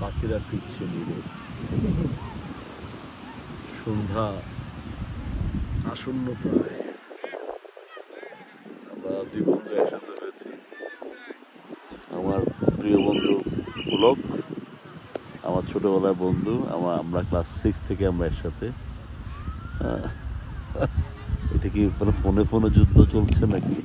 বন্ধুরা ফিরছে নিরে। সন্ধ্যা আসন্ন প্রায়। আমরা দুই বন্ধু একসাথে হয়েছি আমার প্রিয় বন্ধু পুলক, আমার ছোটবেলার বন্ধু, আমার আমরা ক্লাস সিক্স থেকে আমরা একসাথে। এটা কি ফোনে ফোনে যুদ্ধ চলছে নাকি?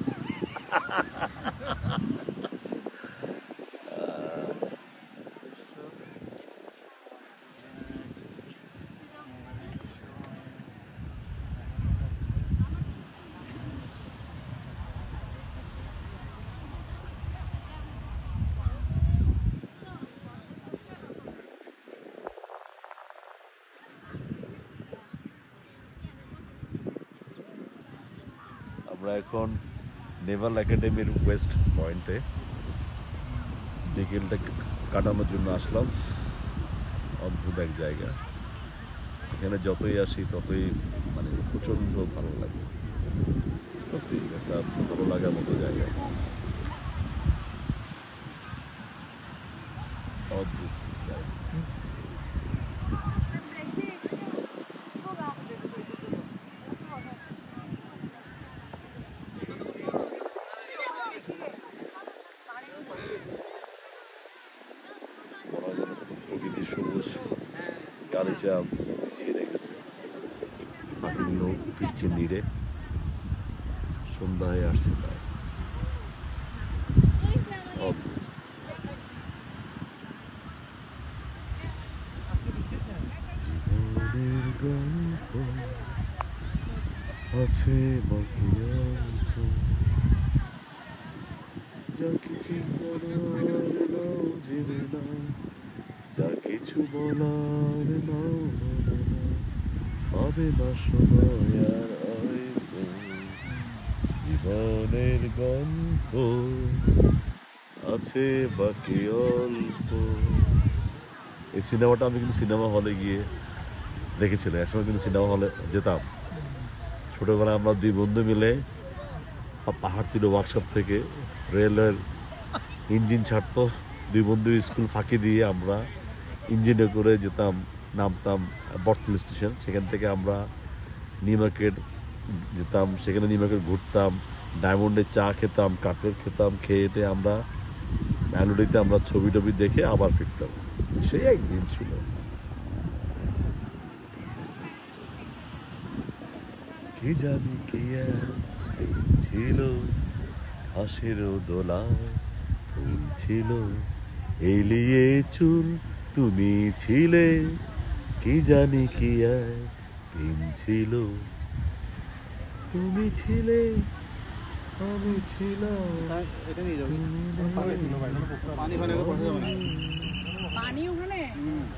আমরা এখন নেভাল একাডেমির ওয়েস্ট পয়েন্টে বিকেলটা কাটানোর জন্য আসলাম। অদ্ভুত এক জায়গা। এখানে যতই আসি, ততই মানে প্রচণ্ড ভালো লাগে। সত্যি, একটা ভালো লাগার মতো জায়গা। অদ্ভুত। গালিচা বিছিয়ে রেখেছে। পাখিগুলো ফিরছে নিড়ে সন্ধ্যা হয়ে আসছে তাই আছে যা কিছু যা কিছু বলার নাও হবে না। সময় আর হয়তো জীবনের গল্প আছে বাকি অল্প। এই সিনেমাটা আমি কিন্তু সিনেমা হলে গিয়ে দেখেছিলাম। একসময় কিন্তু সিনেমা হলে যেতাম। ছোটবেলায় আমরা দুই বন্ধু মিলে পাহাড় ছিল ওয়ার্কশপ থেকে। রেলের ইঞ্জিন ছাড়তো। দুই বন্ধু স্কুল ফাঁকি দিয়ে আমরা ইঞ্জিনে করে যেতাম, নামতাম বর্তল স্টেশন। সেখান থেকে আমরা নিউ মার্কেট যেতাম, সেখানে নিউ মার্কেট ঘুরতাম ডায়মন্ডের চা খেতাম কাঠের খেতাম খেয়েতে আমরা ম্যালোডিতে আমরা ছবি টবি দেখে আবার ফিরতাম। সেই একদিন ছিল। কি জানি কি ছিল ঘাসের দোলায় ফুল ছিল, এলিয়ে চুল তুমি ছিলে কি জানি কি দিন ছিল তুমি ছিলে আমি ছিলাম পানি ওখানে